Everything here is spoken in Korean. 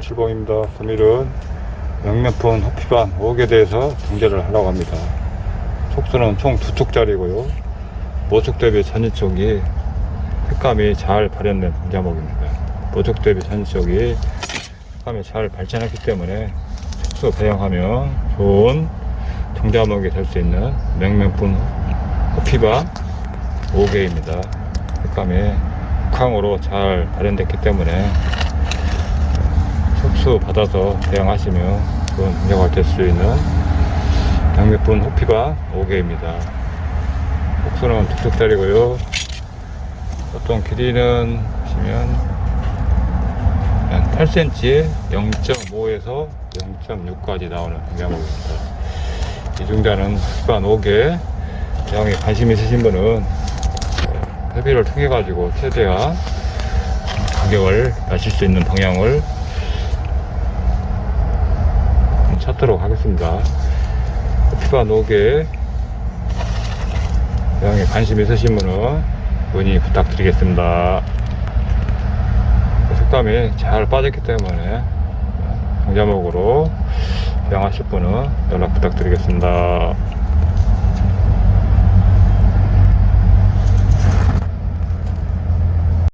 칠봉입니다. 오늘은 명면폰 호피반 5개 대해서 정제를 하려고 합니다. 촉수는 총두 촉짜리고요. 모촉 대비 전지 쪽이 색감이 잘 발현된 정자목입니다. 모촉 대비 전지 쪽이 색감이 잘 발전했기 때문에 촉수 배양하면 좋은 정자목이 될 수 있는 명면폰 호피반 5개입니다. 색감이 국항으로 잘 발현됐기 때문에 복수 받아서 대항하시면 좋은 능력을 될수 있는 양몇분 호피가 5개입니다. 복수는 두툭짜리고요. 보통 길이는 보시면 한 8cm에 0.5에서 0.6까지 나오는 양목입니다. 이중자는 습관 5개 양에 관심 있으신 분은 회비를 통해 가지고 최대한 가격을 낮출 수 있는 방향을 찾도록 하겠습니다. 커피가 노게 대형에 관심 있으신 분은 문의 부탁드리겠습니다. 색감이 잘 빠졌기 때문에 정자목으로 대항하실 분은 연락 부탁드리겠습니다.